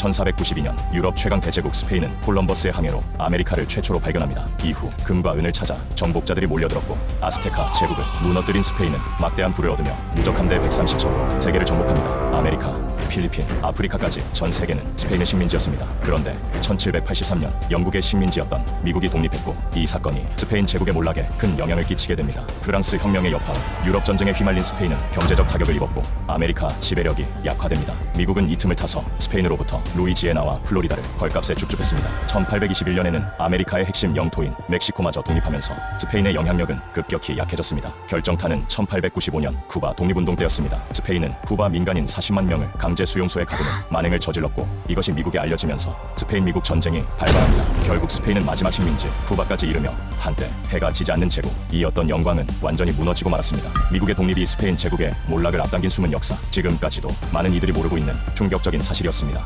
1492년 유럽 최강 대제국 스페인은 콜럼버스의 항해로 아메리카를 최초로 발견합니다. 이후 금과 은을 찾아 정복자들이 몰려들었고 아스테카 제국을 무너뜨린 스페인은 막대한 부를 얻으며 무적 함대 130척으로 세계를 정복합니다. 아메리카, 필리핀, 아프리카까지 전 세계는 스페인의 식민지였습니다. 그런데 1783년 영국의 식민지였던 미국이 독립했고 이 사건이 스페인 제국의 몰락에 큰 영향을 끼치게 됩니다. 프랑스 혁명의 여파로 유럽 전쟁에 휘말린 스페인은 경제적 타격을 입었고 아메리카 지배력이 약화됩니다. 미국은 이 틈을 타서 스페인으로부터 루이지애나와 플로리다를 헐값에 축적했습니다. 1821년에는 아메리카의 핵심 영토인 멕시코마저 독립하면서 스페인의 영향력은 급격히 약해졌습니다. 결정타는 1895년 쿠바 독립운동 때였습니다. 스페인은 쿠바 민간인 40만 명을 강제 수용소에 가두는 만행을 저질렀고 이것이 미국에 알려지면서 스페인 미국 전쟁이 발발합니다. 결국 스페인은 마지막 식민지 쿠바까지 이르며 한때 해가 지지 않는 제국 이 어떤 영광은 완전히 무너지고 말았습니다. 미국의 독립이 스페인 제국의 몰락을 앞당긴 숨은 역사 지금까지도 많은 이들이 모르고 있는 충격적인 사실이었습니다.